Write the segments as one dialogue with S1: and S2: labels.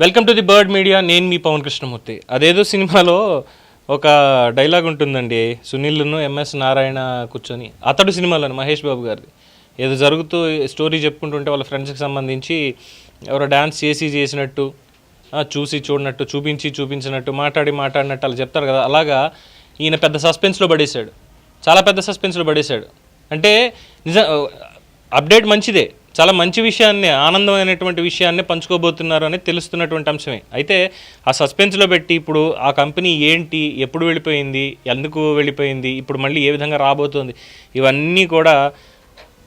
S1: Welcome to the Bird Media నేను మీ పవన్ కృష్ణమూర్తి. అదేదో సినిమాలో ఒక డైలాగ్ ఉంటుందండి. సునీల్ను ఎంఎస్ నారాయణ కూర్చొని. అతడు సినిమాలను మహేష్ బాబు గారిది. ఏదో జరుగుతూ స్టోరీ చెప్పుకుంటుంటే వాళ్ళ ఫ్రెండ్స్కి సంబంధించి ఎవరో డ్యాన్స్ చేసి చేసినట్టు చూసి చూడనట్టు చూపించి చూపించినట్టు మాట్లాడి మాట్లాడినట్టు అలా చెప్తారు కదా. అలాగా ఈయన పెద్ద సస్పెన్స్లో పడేశాడు. చాలా పెద్ద సస్పెన్స్లో పడేశాడు. అంటే నిజం అప్డేట్ మంచిదే. చాలా మంచి విషయాన్ని ఆనందమైనటువంటి విషయాన్ని పంచుకోబోతున్నారు అని తెలుస్తున్నటువంటి అంశమే. అయితే ఆ సస్పెన్స్లో పెట్టి ఇప్పుడు ఆ కంపెనీ ఏంటి ఎప్పుడు వెళ్ళిపోయింది ఎందుకు వెళ్ళిపోయింది ఇప్పుడు మళ్ళీ ఏ విధంగా రాబోతోంది ఇవన్నీ కూడా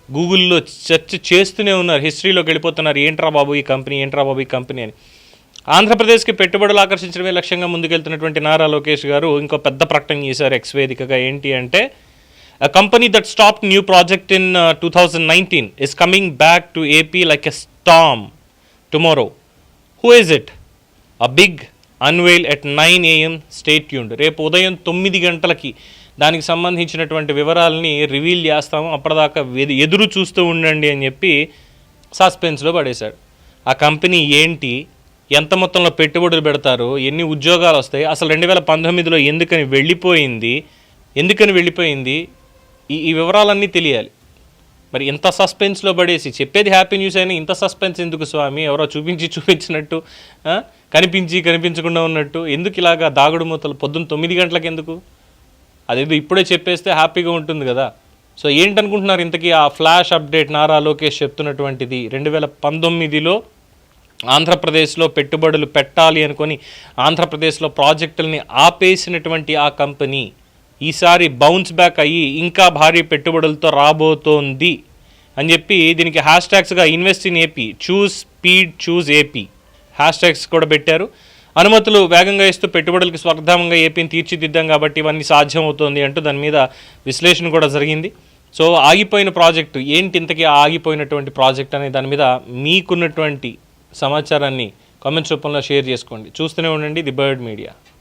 S1: గూగుల్లో సెర్చ్ చేస్తూనే ఉన్నారు. హిస్టరీలోకి వెళ్ళిపోతున్నారు. ఏంట్రా బాబు ఈ కంపెనీ ఏంట్రా బాబు ఈ కంపెనీ అని. ఆంధ్రప్రదేశ్కి పెట్టుబడులు ఆకర్షించడమే లక్ష్యంగా ముందుకెళ్తున్నటువంటి నారా లోకేష్ గారు ఇంకో పెద్ద ప్రకటన చేశారు. ఎక్స్ వేదికగా ఏంటి అంటే A company that stopped new project in uh, 2019 is coming back to AP like a storm tomorrow. Who is it? A big unveil at 9 a.m. Stay tuned. రేపు ఉదయం తొమ్మిది గంటలకి దానికి సంబంధించినటువంటి వివరాలని రివీల్ చేస్తాము అప్పటిదాకా ఎదురు చూస్తూ ఉండండి అని చెప్పి సస్పెన్స్లో పడేశాడు ఆ కంపెనీ ఏంటి ఎంత మొత్తంలో పెట్టుబడులు పెడతారు ఎన్ని ఉద్యోగాలు వస్తాయి అసలు రెండు వేల పంతొమ్మిదిలో ఎందుకని వెళ్ళిపోయింది ఎందుకని వెళ్ళిపోయింది ఈ ఈ వివరాలన్నీ తెలియాలి. మరి ఇంత సస్పెన్స్లో పడేసి చెప్పేది హ్యాపీ న్యూస్ అయినా ఇంత సస్పెన్స్ ఎందుకు స్వామి? ఎవరో చూపించి చూపించినట్టు కనిపించి కనిపించకుండా ఉన్నట్టు ఎందుకు ఇలాగా దాగుడు మూతలు పొద్దున్న తొమ్మిది గంటలకు ఎందుకు? అదేదో ఇప్పుడే చెప్పేస్తే హ్యాపీగా ఉంటుంది కదా. సో ఏంటనుకుంటున్నారు ఇంతకీ ఆ ఫ్లాష్ అప్డేట్ నారా లోకేష్ చెప్తున్నటువంటిది? రెండు వేల పంతొమ్మిదిలో ఆంధ్రప్రదేశ్లో పెట్టుబడులు పెట్టాలి అనుకొని ఆంధ్రప్రదేశ్లో ప్రాజెక్టుల్ని ఆపేసినటువంటి ఆ కంపెనీ ఈసారి బౌన్స్ బ్యాక్ అయ్యి ఇంకా భారీ పెట్టుబడులతో రాబోతోంది అని చెప్పి దీనికి hash ట్యాగ్స్గా invest in AP choose speed choose AP hash tags కూడా పెట్టారు. అనుమతులు వేగంగా ఇస్తూ పెట్టుబడులకు స్వర్ధామంగా ఏపీని తీర్చిదిద్దాం కాబట్టి ఇవన్నీ సాధ్యమవుతోంది అంటూ దాని మీద విశ్లేషణ కూడా జరిగింది. సో ఆగిపోయిన ప్రాజెక్టు ఏంటి ఇంతకీ ఆగిపోయినటువంటి ప్రాజెక్ట్ అనే దాని మీద మీకున్నటువంటి సమాచారాన్ని కామెంట్స్ రూపంలో షేర్ చేసుకోండి. చూస్తూనే ఉండండి ది బర్డ్ మీడియా.